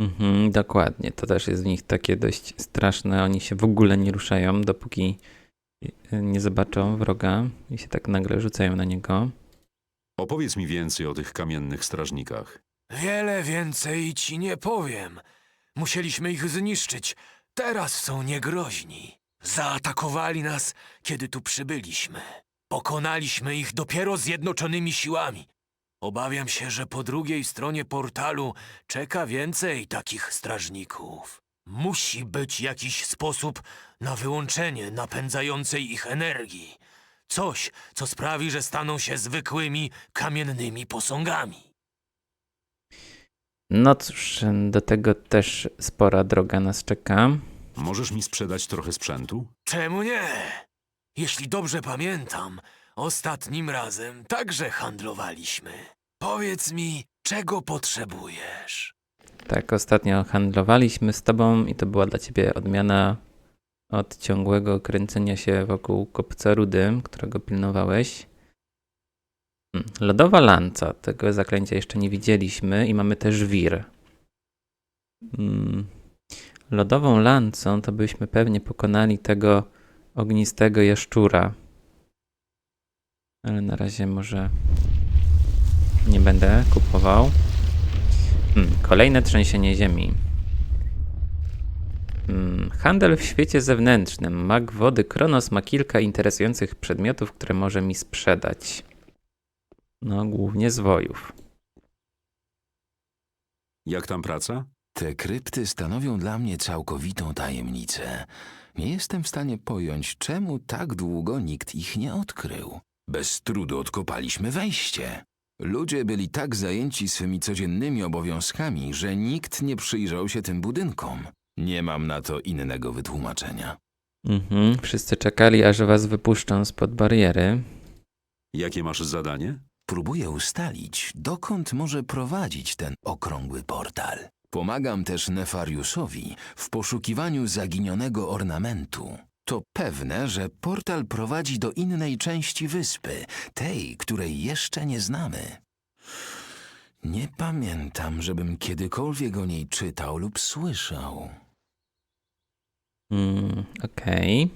Mhm, dokładnie. To też jest w nich takie dość straszne. Oni się w ogóle nie ruszają, dopóki y, nie zobaczą wroga i się tak nagle rzucają na niego. Opowiedz mi więcej o tych kamiennych strażnikach. Wiele więcej ci nie powiem. Musieliśmy ich zniszczyć. Teraz są niegroźni. Zaatakowali nas, kiedy tu przybyliśmy. Pokonaliśmy ich dopiero zjednoczonymi siłami. Obawiam się, że po drugiej stronie portalu czeka więcej takich strażników. Musi być jakiś sposób na wyłączenie napędzającej ich energii. Coś, co sprawi, że staną się zwykłymi kamiennymi posągami. No cóż, do tego też spora droga nas czeka. Możesz mi sprzedać trochę sprzętu? Czemu nie? Jeśli dobrze pamiętam, ostatnim razem także handlowaliśmy. Powiedz mi, czego potrzebujesz? Tak, ostatnio handlowaliśmy z tobą i to była dla ciebie odmiana od ciągłego kręcenia się wokół kopca rudy, którego pilnowałeś. Hmm, Lodowa lanca. Tego zaklęcia jeszcze nie widzieliśmy i mamy też wir. Hmm, Lodową lancą to byśmy pewnie pokonali tego ognistego jaszczura. Ale na razie może nie będę kupował. Hmm, kolejne trzęsienie ziemi. Hmm, handel w świecie zewnętrznym. Mag wody Kronos ma kilka interesujących przedmiotów, które może mi sprzedać. No, głównie zwojów. Jak tam praca? Te krypty stanowią dla mnie całkowitą tajemnicę. Nie jestem w stanie pojąć, czemu tak długo nikt ich nie odkrył. Bez trudu odkopaliśmy wejście. Ludzie byli tak zajęci swymi codziennymi obowiązkami, że nikt nie przyjrzał się tym budynkom. Nie mam na to innego wytłumaczenia. Mhm, wszyscy czekali, aż was wypuszczą spod bariery. Jakie masz zadanie? Próbuję ustalić, dokąd może prowadzić ten okrągły portal. Pomagam też Nefariusowi w poszukiwaniu zaginionego ornamentu. To pewne, że portal prowadzi do innej części wyspy, tej, której jeszcze nie znamy. Nie pamiętam, żebym kiedykolwiek o niej czytał lub słyszał. Mm, Okej.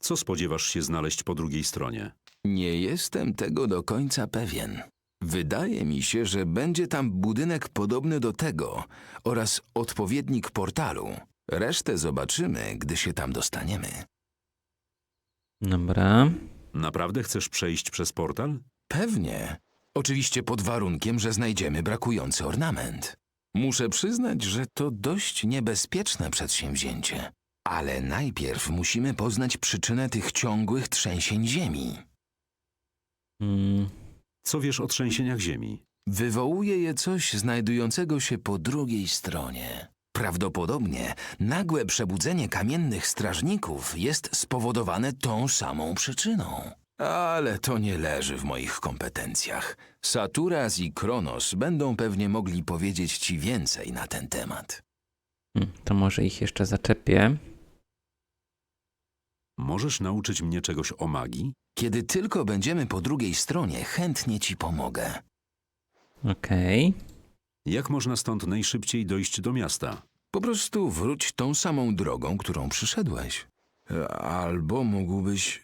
Co spodziewasz się znaleźć po drugiej stronie? Nie jestem tego do końca pewien. Wydaje mi się, że będzie tam budynek podobny do tego oraz odpowiednik portalu. Resztę zobaczymy, gdy się tam dostaniemy. Dobra. Naprawdę chcesz przejść przez portal? Pewnie. Oczywiście pod warunkiem, że znajdziemy brakujący ornament. Muszę przyznać, że to dość niebezpieczne przedsięwzięcie. Ale najpierw musimy poznać przyczynę tych ciągłych trzęsień ziemi. Mm, Co wiesz o trzęsieniach ziemi? Wywołuje je coś znajdującego się po drugiej stronie. Prawdopodobnie nagłe przebudzenie kamiennych strażników jest spowodowane tą samą przyczyną. Ale to nie leży w moich kompetencjach. Saturas i Kronos będą pewnie mogli powiedzieć ci więcej na ten temat. mm, to może ich jeszcze zaczepię. Możesz nauczyć mnie czegoś o magii? Kiedy tylko będziemy po drugiej stronie, chętnie ci pomogę. Okej. Jak można stąd najszybciej dojść do miasta? Po prostu wróć tą samą drogą, którą przyszedłeś. Albo mógłbyś.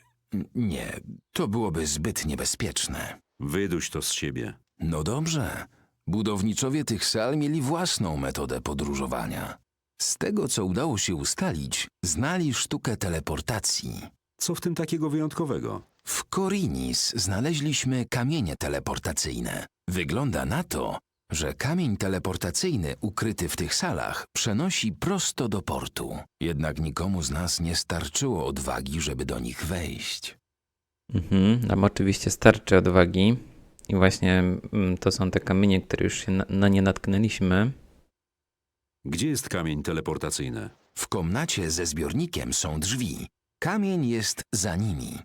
Nie, to byłoby zbyt niebezpieczne. Wyduś to z siebie. No dobrze. Budowniczowie tych sal mieli własną metodę podróżowania. Z tego, co udało się ustalić, znali sztukę teleportacji. Co w tym takiego wyjątkowego? W Korinis znaleźliśmy kamienie teleportacyjne. Wygląda na to, że kamień teleportacyjny ukryty w tych salach przenosi prosto do portu. Jednak nikomu z nas nie starczyło odwagi, żeby do nich wejść. Mhm, nam oczywiście starczy odwagi. I właśnie mm, to są te kamienie, które już się na, na nie natknęliśmy. Gdzie jest kamień teleportacyjny? W komnacie ze zbiornikiem są drzwi. Kamień jest za nimi.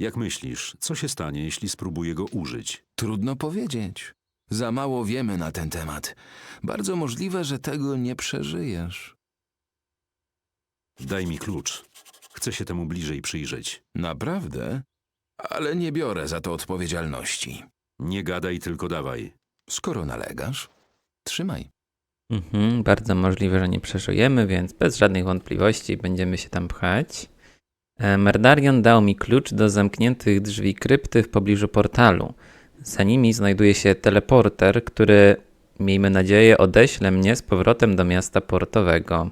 Jak myślisz, co się stanie, jeśli spróbuję go użyć? Trudno powiedzieć. Za mało wiemy na ten temat. Bardzo możliwe, że tego nie przeżyjesz. Daj mi klucz. Chcę się temu bliżej przyjrzeć. Naprawdę? Ale nie biorę za to odpowiedzialności. Nie gadaj, tylko dawaj. Skoro nalegasz, trzymaj. Mhm, bardzo możliwe, że nie przeżyjemy, więc bez żadnych wątpliwości będziemy się tam pchać. E, Merdarion dał mi klucz do zamkniętych drzwi krypty w pobliżu portalu. Za nimi znajduje się teleporter, który, miejmy nadzieję, odeśle mnie z powrotem do miasta portowego.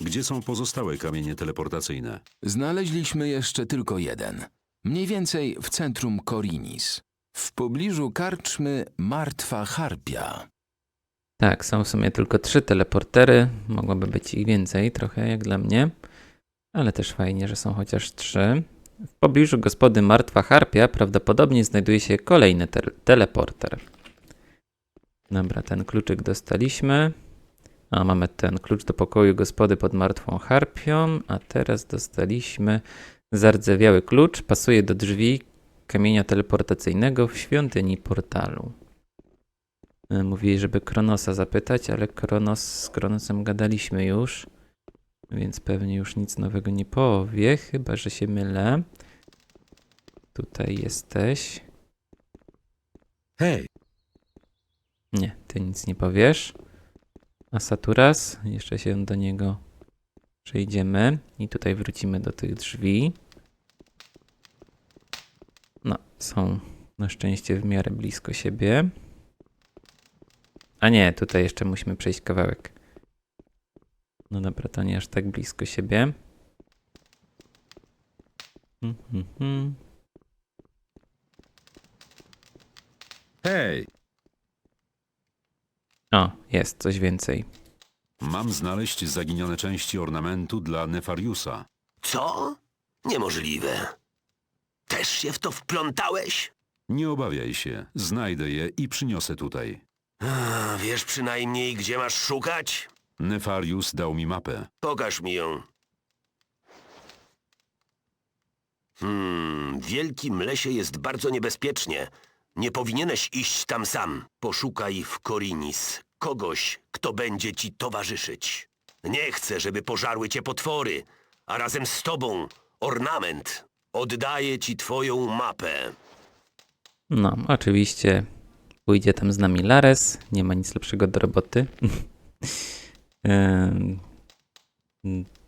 Gdzie są pozostałe kamienie teleportacyjne? Znaleźliśmy jeszcze tylko jeden. Mniej więcej w centrum Korinis. W pobliżu karczmy Martwa Harpia. Tak, są w sumie tylko trzy teleportery. Mogłoby być ich więcej, trochę jak dla mnie. Ale też fajnie, że są chociaż trzy. W pobliżu gospody Martwa Harpia prawdopodobnie znajduje się kolejny te teleporter. Dobra, ten kluczyk dostaliśmy. A mamy ten klucz do pokoju gospody pod Martwą Harpią. A teraz dostaliśmy zardzewiały klucz. Pasuje do drzwi kamienia teleportacyjnego w świątyni portalu. E, Mówili, żeby Kronosa zapytać, ale Kronos, z Kronosem gadaliśmy już, więc pewnie już nic nowego nie powie, chyba że się mylę. Tutaj jesteś. Hej! Nie, ty nic nie powiesz. A Saturas, jeszcze się do niego przejdziemy i tutaj wrócimy do tych drzwi. No, są na szczęście w miarę blisko siebie. A nie, tutaj jeszcze musimy przejść kawałek. No dobra, to nie aż tak blisko siebie. Mhm. Hej! O, jest coś więcej. Mam znaleźć zaginione części ornamentu dla Nefariusa. Co? Niemożliwe. Też się w to wplątałeś? Nie obawiaj się, znajdę je i przyniosę tutaj. A, wiesz przynajmniej, gdzie masz szukać? Nefarius dał mi mapę. Pokaż mi ją. Hmm, w wielkim lesie jest bardzo niebezpiecznie. Nie powinieneś iść tam sam. Poszukaj w Korinis kogoś, kto będzie ci towarzyszyć. Nie chcę, żeby pożarły cię potwory, a razem z tobą ornament. Oddaję ci twoją mapę. No, oczywiście pójdzie tam z nami Lares. Nie ma nic lepszego do roboty.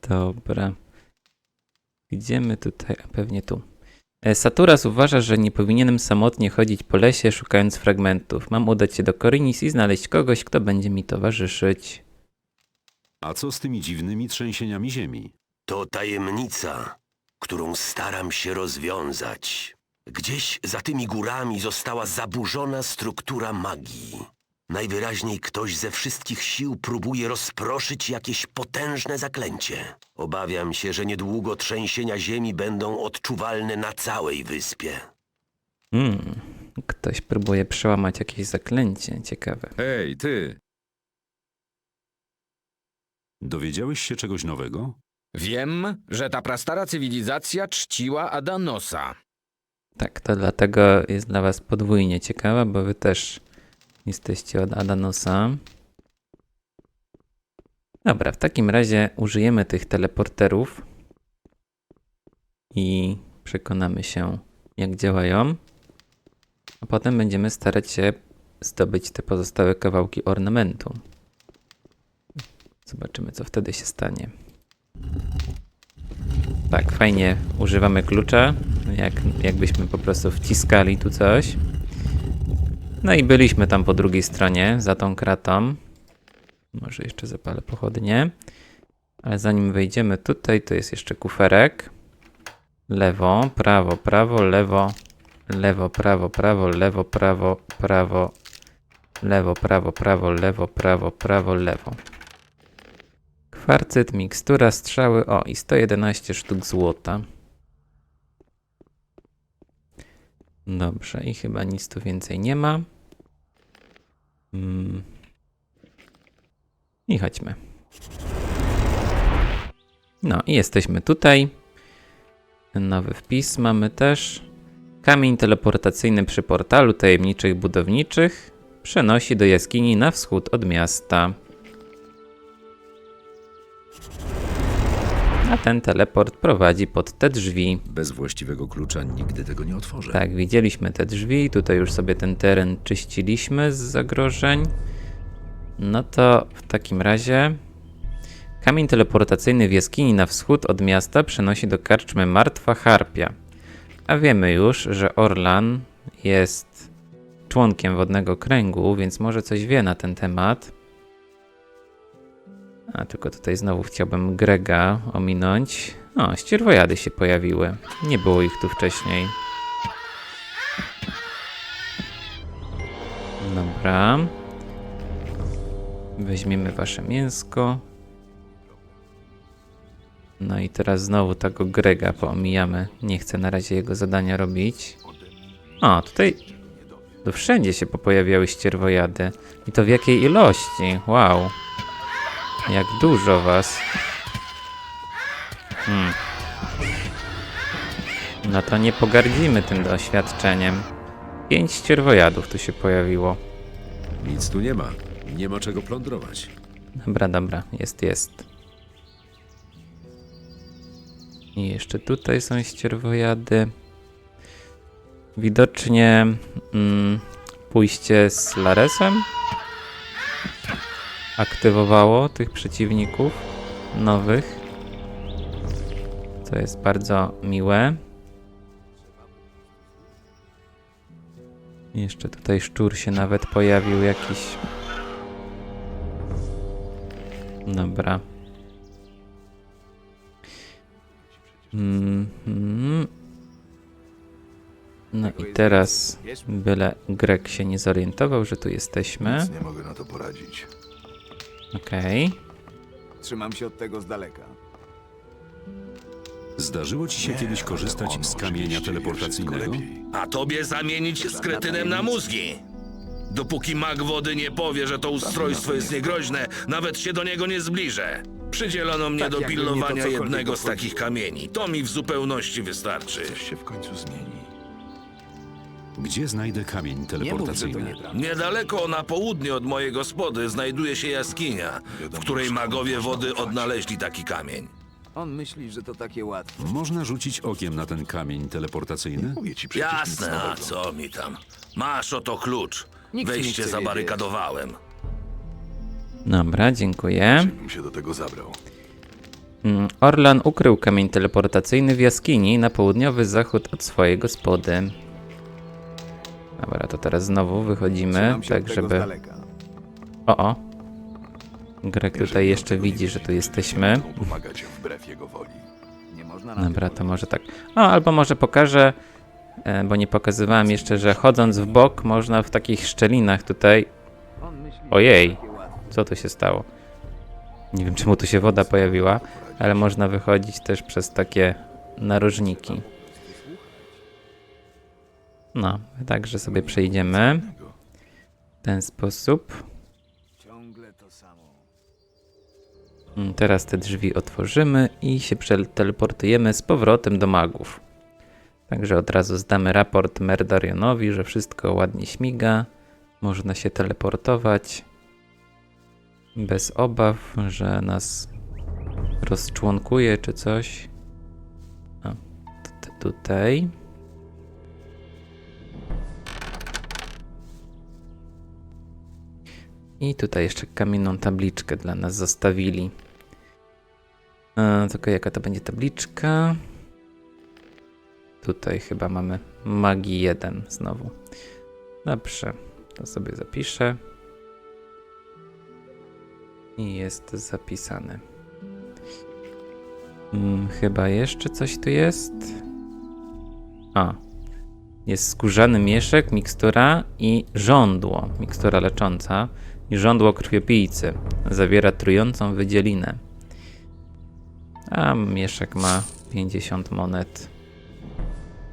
Dobra. Gdzie my tutaj? A pewnie tu. E, Saturas uważa, że nie powinienem samotnie chodzić po lesie szukając fragmentów. Mam udać się do Korinis i znaleźć kogoś, kto będzie mi towarzyszyć. A co z tymi dziwnymi trzęsieniami ziemi? To tajemnica, którą staram się rozwiązać. Gdzieś za tymi górami została zaburzona struktura magii. Najwyraźniej ktoś ze wszystkich sił próbuje rozproszyć jakieś potężne zaklęcie. Obawiam się, że niedługo trzęsienia ziemi będą odczuwalne na całej wyspie. Hmm. Ktoś próbuje przełamać jakieś zaklęcie. Ciekawe. Hej, ty! Dowiedziałeś się czegoś nowego? Wiem, że ta prastara cywilizacja czciła Adanosa. Tak, to dlatego jest dla was podwójnie ciekawa, bo wy też jesteście od Adanosa. Dobra, w takim razie użyjemy tych teleporterów i przekonamy się, jak działają. A potem będziemy starać się zdobyć te pozostałe kawałki ornamentu. Zobaczymy, co wtedy się stanie. Tak, fajnie używamy klucza, jak, jakbyśmy po prostu wciskali tu coś. No i byliśmy tam po drugiej stronie, za tą kratą. Może jeszcze zapalę pochodnie. Ale zanim wejdziemy tutaj, to jest jeszcze kuferek. Lewo, prawo, prawo, lewo, lewo, prawo, prawo, lewo, prawo, prawo, lewo, prawo, prawo, lewo, prawo, prawo, lewo. Kwarcyt, mikstura, strzały, o i 111 sztuk złota. Dobrze, i chyba nic tu więcej nie ma. Mm. I chodźmy. No i jesteśmy tutaj. Nowy wpis mamy też. Kamień teleportacyjny przy portalu tajemniczych budowniczych przenosi do jaskini na wschód od miasta. A ten teleport prowadzi pod te drzwi. Bez właściwego klucza nigdy tego nie otworzę. Tak, widzieliśmy te drzwi, tutaj już sobie ten teren czyściliśmy z zagrożeń. No to w takim razie kamień teleportacyjny w jaskini na wschód od miasta przenosi do karczmy Martwa Harpia. A wiemy już, że Orlan jest członkiem Wodnego Kręgu, więc może coś wie na ten temat. A tylko tutaj znowu chciałbym Grega ominąć. O, ścierwojady się pojawiły. Nie było ich tu wcześniej. Dobra. Weźmiemy wasze mięsko. No i teraz znowu tego Grega poomijamy. Nie chcę na razie jego zadania robić. O, tutaj to wszędzie się popojawiały ścierwojady. I to w jakiej ilości? Wow. Jak dużo was. Hmm. No to nie pogardzimy tym doświadczeniem. Pięć ścierwojadów tu się pojawiło. Nic tu nie ma. Nie ma czego plądrować. Dobra, dobra, jest, jest. I jeszcze tutaj są ścierwojady. Widocznie mm, pójście z Laresem aktywowało tych przeciwników nowych. Co jest bardzo miłe. Jeszcze tutaj szczur się nawet pojawił jakiś. Dobra. Mhm. No i teraz byle Grek się nie zorientował, że tu jesteśmy. Nic nie mogę na to poradzić. Okej. Trzymam się od tego z daleka. Zdarzyło ci się Nie, kiedyś korzystać z kamienia teleportacyjnego? A tobie zamienić z kretynem na mózgi. Dopóki mag wody nie powie, że to ustrojstwo jest niegroźne, nawet się do niego nie zbliżę. Przydzielono mnie Tak, do jakby mnie to pilnowania cokolwiek jednego z takich kamieni. To mi w zupełności wystarczy. Coś się w końcu zmieni. Gdzie znajdę kamień teleportacyjny? Niedaleko na południe od mojej gospody znajduje się jaskinia, w której magowie wody odnaleźli taki kamień. On myśli, że to takie łatwe. Można rzucić okiem na ten kamień teleportacyjny? Mówię ci przecież nic Jasne, a nowego. co mi tam? Masz oto klucz. Nikt nie Wejście chce zabarykadowałem. Dobra, dziękuję. Bym się do tego zabrał. Mm, Orlan ukrył kamień teleportacyjny w jaskini na południowy zachód od swojej gospody. Dobra, to teraz znowu wychodzimy, Trzymam się tak od tego z żeby... daleka. O, o. Grek tutaj jeszcze widzi, że tu jesteśmy. Mogą pomagać wbrew jego woli. Nie można na Dobra, to może tak. O, albo może pokażę, e, bo nie pokazywałem jeszcze, że chodząc w bok można w takich szczelinach tutaj... Ojej. Co tu się stało? Nie wiem, czemu tu się woda pojawiła, ale można wychodzić też przez takie narożniki. No, także sobie przejdziemy w ten sposób. Mm, Teraz te drzwi otworzymy i się przeteleportujemy z powrotem do magów. Także od razu zdamy raport Merdarionowi, że wszystko ładnie śmiga. Można się teleportować bez obaw, że nas rozczłonkuje czy coś. T- tutaj. I tutaj jeszcze kamienną tabliczkę dla nas zostawili. E, tylko jaka to będzie tabliczka? Tutaj chyba mamy magii 1 znowu. Dobrze, to sobie zapiszę. I jest zapisane. Mm, chyba jeszcze coś tu jest. A. Jest skórzany mieszek, mikstura i żądło. Mikstura lecząca żądło krwiopijcy. Zawiera trującą wydzielinę. A mieszek ma 50 monet.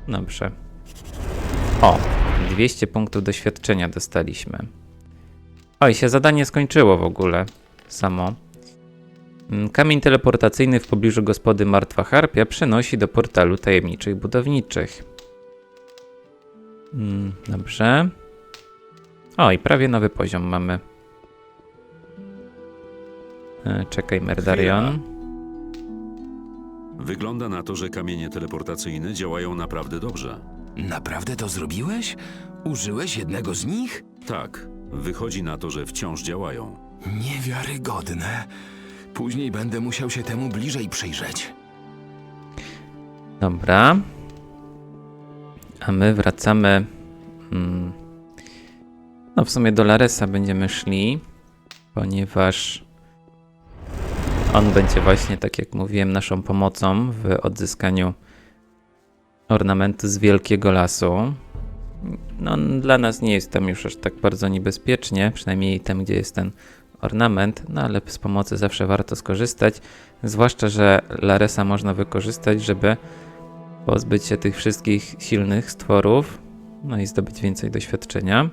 Dobrze. O, 200 punktów doświadczenia dostaliśmy. Oj, się zadanie skończyło w ogóle. Samo. Mm, Kamień teleportacyjny w pobliżu gospody Martwa Harpia przenosi do portalu tajemniczych budowniczych. Mm, Dobrze. O, i prawie nowy poziom mamy. E, Czekaj, Merdarion. Wygląda na to, że kamienie teleportacyjne działają naprawdę dobrze. Naprawdę to zrobiłeś? Użyłeś jednego z nich? Tak, wychodzi na to, że wciąż działają. Niewiarygodne. Później będę musiał się temu bliżej przyjrzeć. Dobra. A my wracamy. Mm, no, w sumie do Laresa będziemy szli, ponieważ on będzie właśnie, tak jak mówiłem, naszą pomocą w odzyskaniu ornamentu z Wielkiego Lasu. No, dla nas nie jest tam już aż tak bardzo niebezpiecznie, przynajmniej tam, gdzie jest ten ornament, no ale z pomocy zawsze warto skorzystać. Zwłaszcza, że Laresa można wykorzystać, żeby pozbyć się tych wszystkich silnych stworów, no i zdobyć więcej doświadczenia.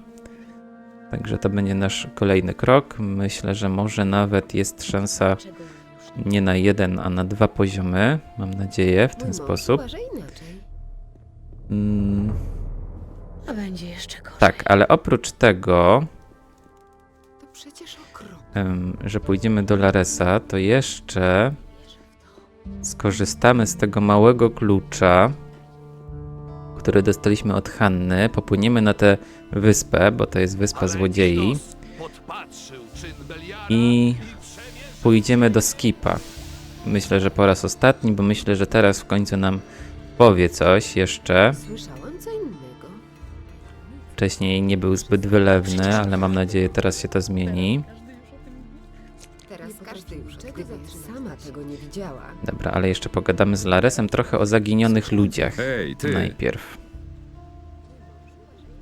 Także to będzie nasz kolejny krok. Myślę, że może nawet jest szansa nie na jeden, a na dwa poziomy. Mam nadzieję w ten sposób. Uważa inaczej. Mm, A będzie jeszcze gorzej. tak, ale oprócz tego, To przecież okropne. em, że pójdziemy do Laresa, to jeszcze skorzystamy z tego małego klucza, który dostaliśmy od Hanny. Popłyniemy na tę wyspę, bo to jest wyspa złodziei. I pójdziemy do Skipa. Myślę, że po raz ostatni, bo myślę, że teraz w końcu nam powie coś jeszcze. Słyszałam co innego. Wcześniej nie był zbyt wylewny, ale mam nadzieję, teraz się to zmieni. Teraz każdy już sama tego nie widziała. Dobra, ale jeszcze pogadamy z Laresem trochę o zaginionych ludziach. Hej, ty! Najpierw.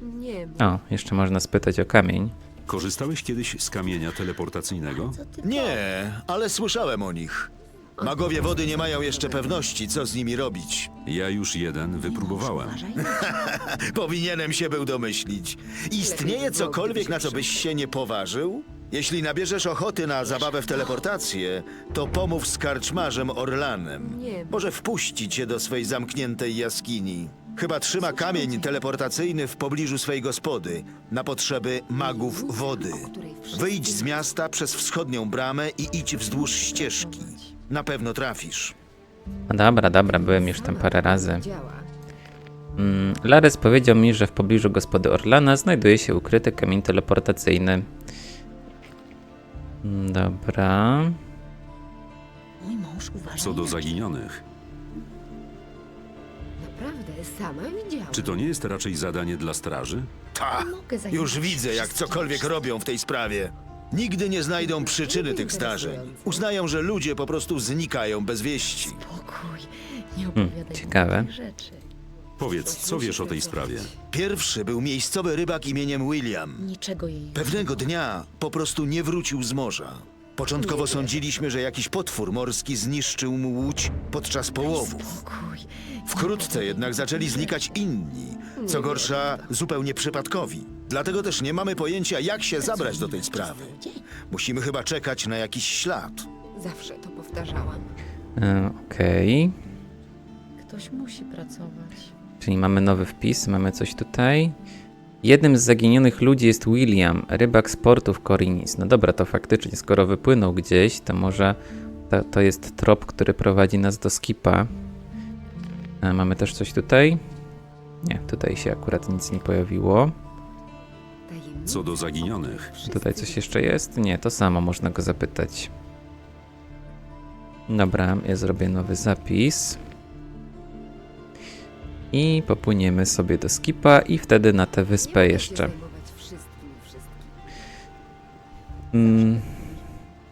Nie. O, jeszcze można spytać o kamień. Korzystałeś kiedyś z kamienia teleportacyjnego? Nie, ale słyszałem o nich. Magowie wody nie mają jeszcze pewności, co z nimi robić. Ja już jeden wypróbowałem. Powinienem się był domyślić. Istnieje cokolwiek, na co byś się nie poważył? Jeśli nabierzesz ochoty na zabawę w teleportację, to pomów z karczmarzem Orlanem. Nie. Może wpuści cię do swej zamkniętej jaskini. Chyba trzyma kamień teleportacyjny w pobliżu swej gospody, na potrzeby magów wody. Wyjdź z miasta przez wschodnią bramę i idź wzdłuż ścieżki. Na pewno trafisz. No dobra, dobra, byłem już tam parę razy. Mm, Lares powiedział mi, że w pobliżu gospody Orlana znajduje się ukryty kamień teleportacyjny. Mm, Dobra. Co do zaginionych, Naprawdę, sama widziałam. czy to nie jest raczej zadanie dla straży? Ta! Mogę zająć Już się widzę, jak wszystkim. cokolwiek robią w tej sprawie. Nigdy nie znajdą przyczyny tych zdarzeń. Uznają, że ludzie po prostu znikają bez wieści. Spokój. Nie Hmm, opowiadaj ciekawe. takich rzeczy. Powiedz, co wiesz o tej sprawie? Pierwszy był miejscowy rybak imieniem William. Niczego jej Pewnego dnia po prostu nie wrócił z morza. Początkowo sądziliśmy, że jakiś potwór morski zniszczył mu łódź podczas połowu. Spokój. Wkrótce jednak zaczęli znikać inni, co gorsza zupełnie przypadkowi. Dlatego też nie mamy pojęcia, jak się zabrać do tej sprawy. Musimy chyba czekać na jakiś ślad. Zawsze to powtarzałam. E, Okej. Ktoś musi pracować. Czyli mamy nowy wpis, mamy coś tutaj. Jednym z zaginionych ludzi jest William, rybak z portów Korinis. No dobra, to faktycznie, skoro wypłynął gdzieś, to może to, to jest trop, który prowadzi nas do skipa. A mamy też coś tutaj? Nie, tutaj się akurat nic nie pojawiło. Co do zaginionych, Tutaj coś jeszcze jest? Nie, to samo można go zapytać. Dobra, ja zrobię nowy zapis. I popłyniemy sobie do skipa i wtedy na tę wyspę jeszcze. Mm,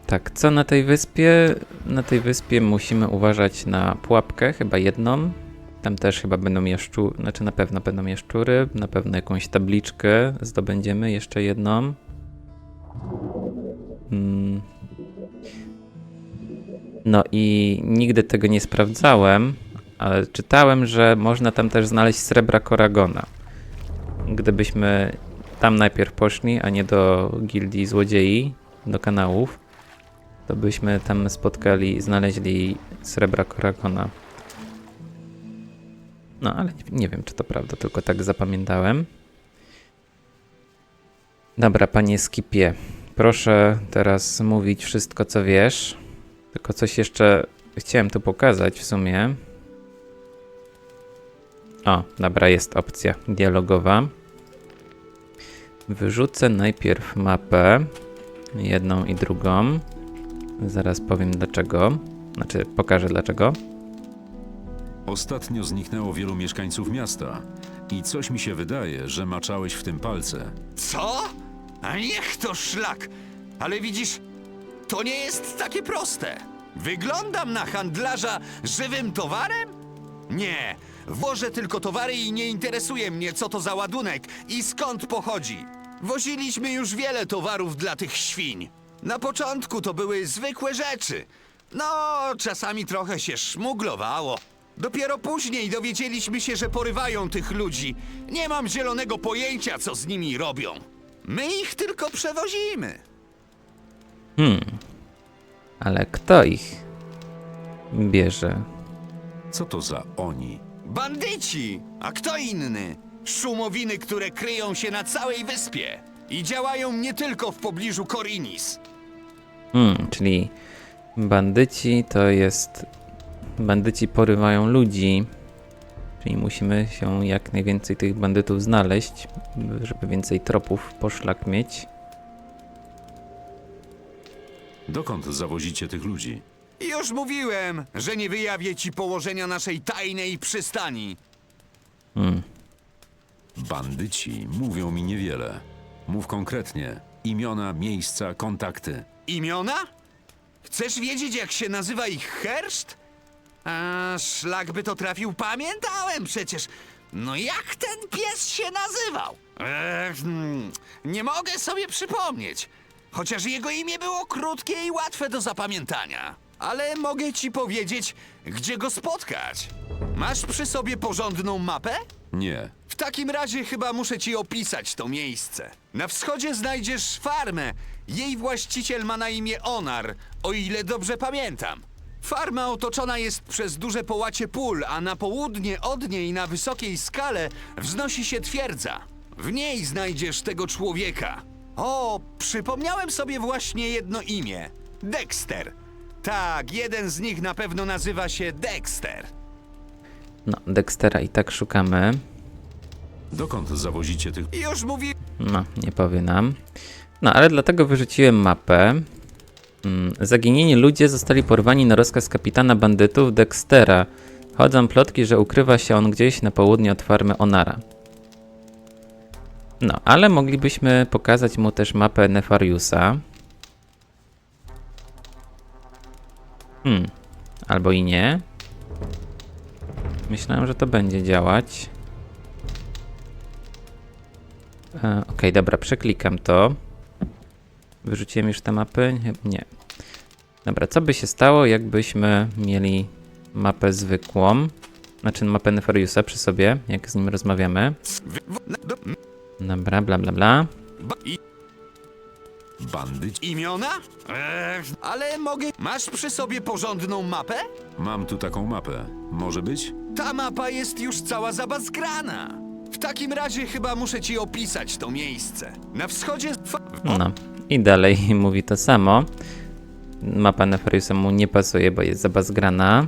tak, co na tej wyspie? Na tej wyspie musimy uważać na pułapkę, chyba jedną. Tam też chyba będą jaszczury, znaczy na pewno będą jaszczury, na pewno jakąś tabliczkę zdobędziemy, jeszcze jedną. Mm. No i nigdy tego nie sprawdzałem, ale czytałem, że można tam też znaleźć srebra Koragona. Gdybyśmy tam najpierw poszli, a nie do gildii złodziei, do kanałów, to byśmy tam spotkali, znaleźli srebra Koragona. No, ale nie, nie wiem, czy to prawda, tylko tak zapamiętałem. Dobra, panie Skipie, proszę teraz mówić wszystko, co wiesz. Tylko coś jeszcze chciałem tu pokazać w sumie. O, dobra, jest opcja dialogowa. Wyrzucę najpierw mapę, jedną i drugą. Zaraz powiem dlaczego. Znaczy, pokażę dlaczego. Ostatnio zniknęło wielu mieszkańców miasta i coś mi się wydaje, że maczałeś w tym palce. Co? A niech to szlak! Ale widzisz, to nie jest takie proste. Wyglądam na handlarza żywym towarem? Nie, wożę tylko towary i nie interesuje mnie, co to za ładunek i skąd pochodzi. Woziliśmy już wiele towarów dla tych świń. Na początku to były zwykłe rzeczy. No, czasami trochę się szmuglowało. Dopiero później dowiedzieliśmy się, że porywają tych ludzi. Nie mam zielonego pojęcia, co z nimi robią. My ich tylko przewozimy. Hmm. Ale kto ich bierze? Co to za oni? Bandyci! A kto inny? Szumowiny, które kryją się na całej wyspie. I działają nie tylko w pobliżu Korinis. Hmm, czyli bandyci to jest. Bandyci porywają ludzi. Czyli musimy się jak najwięcej tych bandytów znaleźć, żeby więcej tropów poszlak mieć. Dokąd zawozicie tych ludzi? Już mówiłem, że nie wyjawię ci położenia naszej tajnej przystani. Hmm. Bandyci mówią mi niewiele. Mów konkretnie. Imiona, miejsca, kontakty. Imiona? Chcesz wiedzieć, jak się nazywa ich herszt? A szlak by to trafił, pamiętałem przecież. No jak ten pies się nazywał? Eee, hmm, nie mogę sobie przypomnieć. Chociaż jego imię było krótkie i łatwe do zapamiętania. Ale mogę ci powiedzieć, gdzie go spotkać. Masz przy sobie porządną mapę? Nie. W takim razie chyba muszę ci opisać to miejsce. Na wschodzie znajdziesz farmę. Jej właściciel ma na imię Onar, o ile dobrze pamiętam. Farma otoczona jest przez duże połacie pól, a na południe od niej na wysokiej skale wznosi się twierdza. W niej znajdziesz tego człowieka. O, przypomniałem sobie właśnie jedno imię. Dexter. Tak, jeden z nich na pewno nazywa się Dexter. No, Dextera i tak szukamy. Dokąd zawozicie tych... Już mówi... No, nie powie nam. No, ale dlatego wyrzuciłem mapę. Mm, Zaginieni ludzie zostali porwani na rozkaz kapitana bandytów Dextera. Chodzą plotki, że ukrywa się on gdzieś na południe od farmy Onara. No, ale moglibyśmy pokazać mu też mapę Nefariusa. Hmm, albo i nie. Myślałem, że to będzie działać. E, Okej, dobra, przeklikam to. Wyrzuciłem już te mapy? Nie- Nie. Dobra, co by się stało, jakbyśmy mieli mapę zwykłą? Znaczy mapę Nefariusa przy sobie, jak z nim rozmawiamy. Dobra, bla bla bla. Bandyci? Imiona? Eee, ale mogę. Masz przy sobie porządną mapę? Mam tu taką mapę. Może być? Ta mapa jest już cała zabazgrana. W takim razie chyba muszę ci opisać to miejsce. Na wschodzie. Fa- No. I dalej mówi to samo. Mapa Nefariusa mu nie pasuje, bo jest zabazgrana.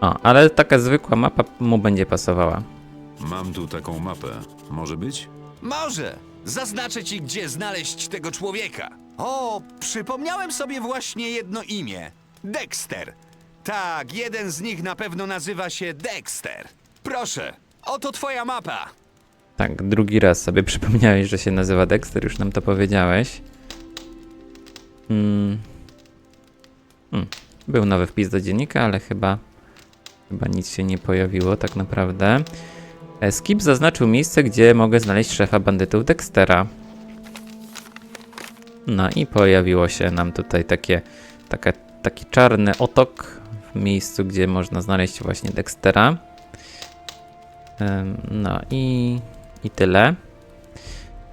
O, ale taka zwykła mapa mu będzie pasowała. Mam tu taką mapę. Może być? Może. Zaznaczę ci, gdzie znaleźć tego człowieka. O, przypomniałem sobie właśnie jedno imię. Dexter. Tak, jeden z nich na pewno nazywa się Dexter. Proszę, oto twoja mapa. Tak, drugi raz sobie przypomniałeś, że się nazywa Dexter, już nam to powiedziałeś. Hmm. Hmm. Był nowy wpis do dziennika, ale chyba, chyba nic się nie pojawiło tak naprawdę. Skip zaznaczył miejsce, gdzie mogę znaleźć szefa bandytów Dextera. No i pojawiło się nam tutaj takie, takie, taki czarny otok w miejscu, gdzie można znaleźć właśnie Dextera. No i, i tyle.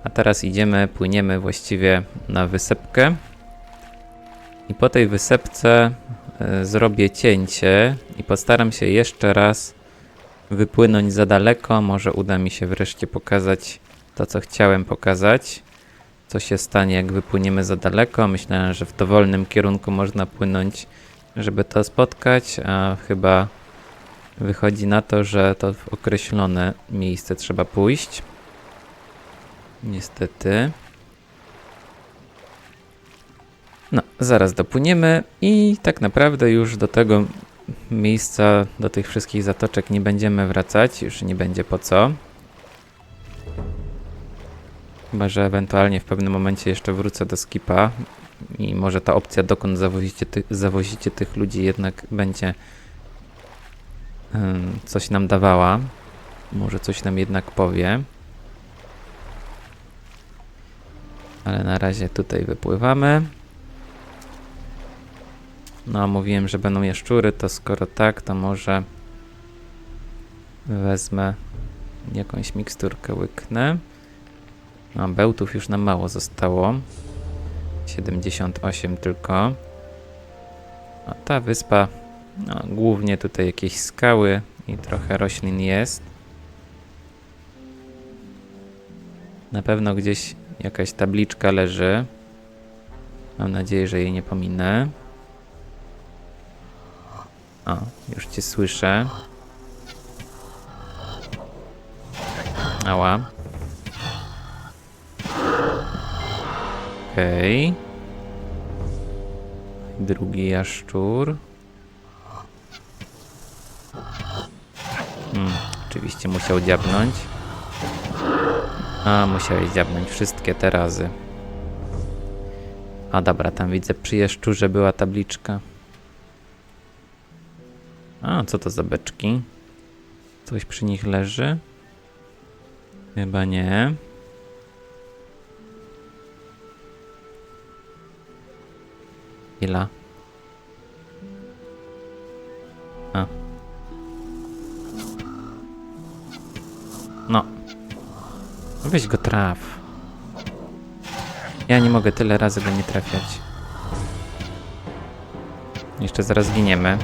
A teraz idziemy, płyniemy właściwie na wysepkę. I po tej wysepce e, zrobię cięcie i postaram się jeszcze raz wypłynąć za daleko. Może uda mi się wreszcie pokazać to, co chciałem pokazać. Co się stanie, jak wypłyniemy za daleko. Myślałem, że w dowolnym kierunku można płynąć żeby to spotkać, a chyba wychodzi na to, że to w określone miejsce trzeba pójść. Niestety. No, zaraz dopłyniemy i tak naprawdę już do tego miejsca, do tych wszystkich zatoczek nie będziemy wracać, już nie będzie po co. Chyba, że ewentualnie w pewnym momencie jeszcze wrócę do skipa i może ta opcja, dokąd zawozicie, ty, zawozicie tych ludzi, jednak będzie coś nam dawała. Może coś nam jednak powie. Ale na razie tutaj wypływamy. No, mówiłem, że będą jaszczury, to skoro tak, to może wezmę jakąś miksturkę, łyknę. No, bełtów już nam mało zostało. 78 tylko. A ta wyspa, no, głównie tutaj jakieś skały i trochę roślin jest. Na pewno gdzieś jakaś tabliczka leży. Mam nadzieję, że jej nie pominę. O, już cię słyszę. Ała. Okej. Drugi jaszczur. Hmm, oczywiście musiał dziabnąć. A, musiałeś dziabnąć wszystkie te razy. A dobra, tam widzę przy jaszczurze była tabliczka. A, co to za beczki? Coś przy nich leży? Chyba nie. Chwila. A. No. Weź go traf. Ja nie mogę tyle razy go nie trafiać. Jeszcze zaraz zginiemy.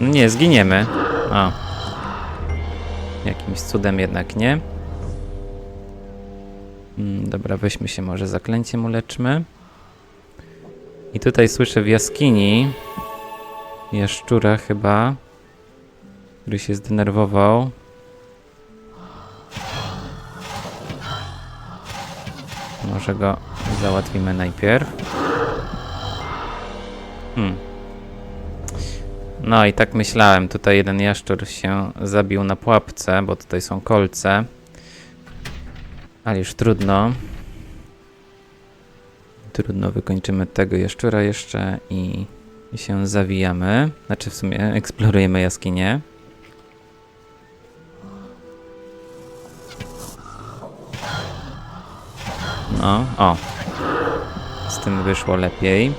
Nie, zginiemy. O. Jakimś cudem jednak nie. Mm, dobra, weźmy się może zaklęciem uleczmy. I tutaj słyszę w jaskini jaszczura chyba, który się zdenerwował. Może go załatwimy najpierw. Hmm. No i tak myślałem, tutaj jeden jaszczur się zabił na pułapce, bo tutaj są kolce. Ale już trudno. Trudno, wykończymy tego jaszczura jeszcze i, się zawijamy. Znaczy w sumie eksplorujemy jaskinię. No, o. Z tym wyszło lepiej.